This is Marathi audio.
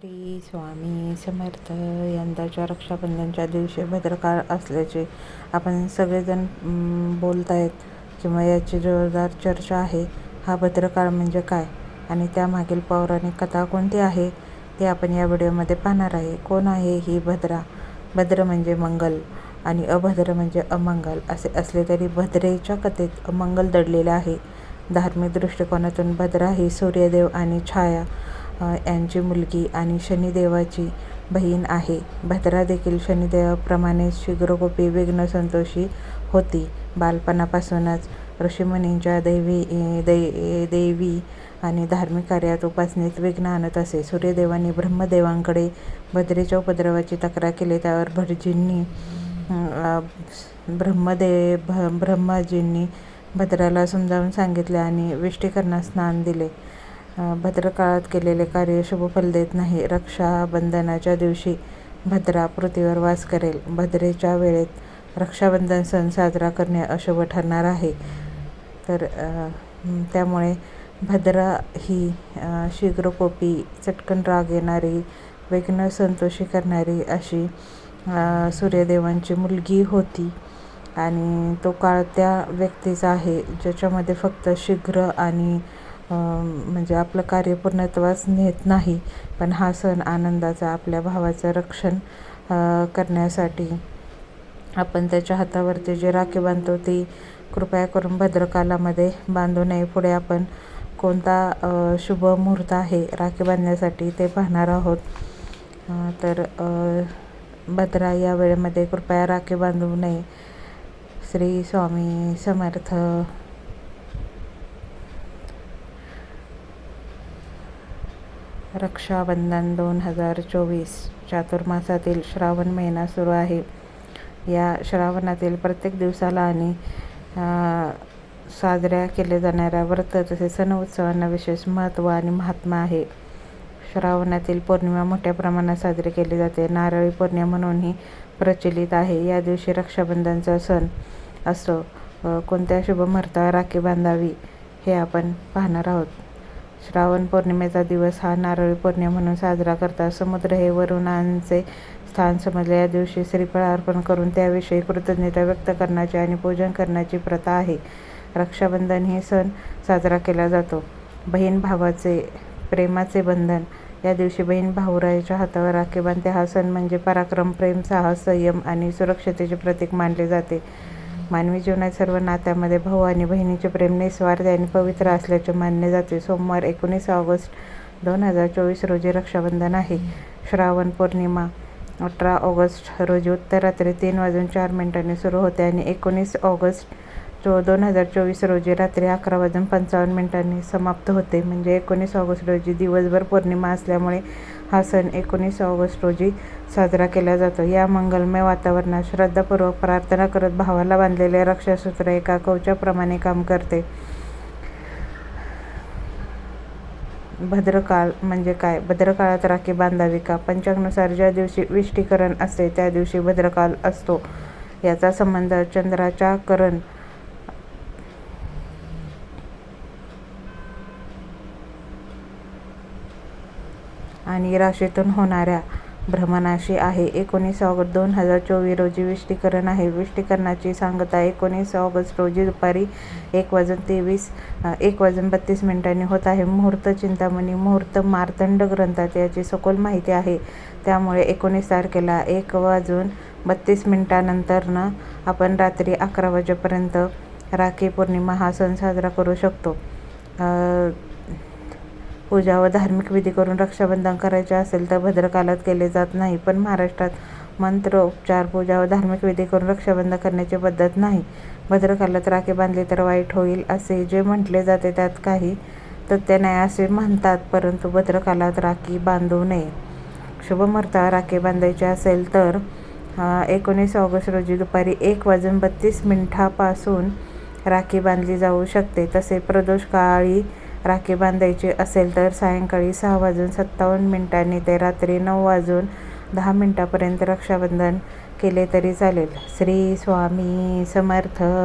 श्री स्वामी समर्थ यंदाच्या रक्षाबंधनच्या दिवशी भद्रकाळ असल्याचे आपण सगळेजण बोलत आहेत किंवा याची जोरदार चर्चा आहे. हा भद्रकाळ म्हणजे काय आणि त्यामागील पौराणिक कथा कोणती आहे ते आपण या व्हिडिओमध्ये पाहणार आहे. कोण आहे ही भद्रा? भद्र म्हणजे मंगल आणि अभद्र म्हणजे अमंगल. असे असले तरी भद्रेच्या कथेत अमंगल दडलेले आहे. धार्मिक दृष्टिकोनातून भद्रा ही सूर्यदेव आणि छाया यांची मुलगी आणि शनिदेवाची बहीण आहे. भद्रा देखील शनिदेवाप्रमाणेच शीघ्रकोपी, विघ्नसंतोषी होती. बालपणापासूनच ऋषीमुनींच्या दैवी आणि धार्मिक कार्यात उपासनेत विघ्न आणत असे. सूर्यदेवांनी ब्रह्मदेवांकडे भद्रेच्या उपद्रवाची तक्रार केली. त्यावर भटजींनी ब्रह्मजींनी भद्राला समजावून सांगितले आणि विष्टीकरणास स्नान दिले. भद्रकाळात केलेले कार्य शुभफल देत नाही. रक्षाबंधनाच्या दिवशी भद्रा पृथ्वीवर वास करेल. भद्रेच्या वेळेत रक्षाबंधन सण साजरा करणे अशुभ ठरणार आहे. तर त्यामुळे भद्रा ही शीघ्रकोपी, चटकन राग येणारी, विघ्न संतोषी करणारी अशी सूर्यदेवांची मुलगी होती. आणि तो काळ त्या व्यक्तीचा आहे ज्याच्यामध्ये फक्त शीघ्र आणि म्हणजे आपलं कार्य पूर्णत्वास नेत नाही पण हा सण आनंदाचा आपल्या भावाचं रक्षण करण्यासाठी आपण त्याच्या हातावरती जे राखी बांधतो ती कृपया करून भद्रकालामध्ये बांधू नये. पुढे आपण कोणता शुभ मुहूर्त आहे राखी बांधण्यासाठी ते पाहणार आहोत. तर भद्रा या वेळेमध्ये कृपया राखी बांधू नये. श्री स्वामी समर्थ. रक्षाबंधन दोन हजार चोवीस चातुर्मासातील श्रावण महिना सुरू आहे. या श्रावणातील प्रत्येक दिवसाला आणि साजऱ्या केल्या जाणाऱ्या व्रत तसेच सण उत्सवांना विशेष महत्त्व आणि महात्मा आहे. श्रावणातील पौर्णिमा मोठ्या प्रमाणात साजरी केली जाते. नारळी पौर्णिमा म्हणूनही प्रचलित आहे. या दिवशी रक्षाबंधनचा सण असो कोणत्या शुभ मुहूर्तावर राखी बांधावी हे आपण पाहणार आहोत. श्रावण पौर्णिमेचा दिवस हा नारळी पौर्णिमा म्हणून साजरा करतात. समुद्र हे वरुणांचे स्थान समजले. या दिवशी श्रीफळ अर्पण करून त्याविषयी कृतज्ञता व्यक्त करण्याची आणि पूजन करण्याची प्रथा आहे. रक्षाबंधन हे सण साजरा केला जातो. बहीण भावाचे प्रेमाचे बंधन या दिवशी बहीण भाऊरायाच्या हातावर राखी बांधते. हा सण म्हणजे पराक्रम, प्रेम, साहस, संयम आणि सुरक्षतेचे प्रतीक मानले जाते. मानवी जीवनात सर्व नात्यामध्ये भाऊ आणि बहिणीचे प्रेम निस्वार्थ आणि पवित्र असल्याचे मानले जाते. सोमवार एकोणीस ऑगस्ट दोन हजार चोवीस रोजी रक्षाबंधन आहे. श्रावण पौर्णिमा अठरा ऑगस्ट रोजी उत्तर रात्री तीन वाजून चार मिनिटांनी सुरू होते आणि एकोणीस ऑगस्ट दोन हजार चोवीस रोजी रात्री अकरा वाजून पंचावन्न मिनिटांनी समाप्त होते. म्हणजे एकोणीस ऑगस्ट रोजी दिवसभर पौर्णिमा असल्यामुळे हा सण एकोणीस ऑगस्ट रोजी साजरा केला जातो. या मंगलमय वातावरणात श्रद्धापूर्वक प्रार्थना करत भावाला बांधलेले रक्षासूत्र एका कवचाप्रमाणे काम करते. भद्रकाळ म्हणजे काय? भद्रकाळात राखी बांधावी का? पंचांगनुसार ज्या दिवशी विष्टीकरण असते त्या दिवशी भद्रकाळ असतो. याचा संबंध चंद्राच्या करण आणि राशीतून होणाऱ्या भ्रमणाशी आहे. एकोणीस ऑगस्ट दोन हजार चोवीस रोजी विष्टीकरण आहे. विष्टीकरणाची सांगता एकोणीस ऑगस्ट रोजी दुपारी एक वाजून तेवीस एक वाजून बत्तीस मिनिटांनी होत आहे. मुहूर्त चिंतामणी मुहूर्त मार्तंड ग्रंथात याची सखोल माहिती आहे. त्यामुळे एकोणीस तारखेला एक वाजून बत्तीस मिनिटांनंतरनं आपण रात्री अकरा वाजेपर्यंत राखी पौर्णिमा हा सण साजरा करू शकतो. पूजा व धार्मिक विधी करून रक्षाबंधन करायचे असेल तर भद्रकालात केले जात नाही. पण महाराष्ट्रात मंत्र, उपचार, पूजा व धार्मिक विधी करून रक्षाबंधन करण्याची पद्धत नाही. भद्रकालात राखी बांधली तर वाईट होईल असे जे म्हटले जाते त्यात काही तथ्य नाही असे म्हणतात. परंतु भद्रकालात राखी बांधू नये. शुभ मुहूर्तावर राखी बांधायची असेल तर एकोणीस ऑगस्ट रोजी दुपारी एक वाजून बत्तीस मिनिटापासून राखी बांधली जाऊ शकते. तसे प्रदोष काळी राखी बांधायची असेल तर सायंकाळी सहा वाजून सत्तावन्न मिनिटांनी ते रात्री नऊ वाजून दहा मिनटापर्यंत रक्षाबंधन केले तरी चालेल. श्री स्वामी समर्थ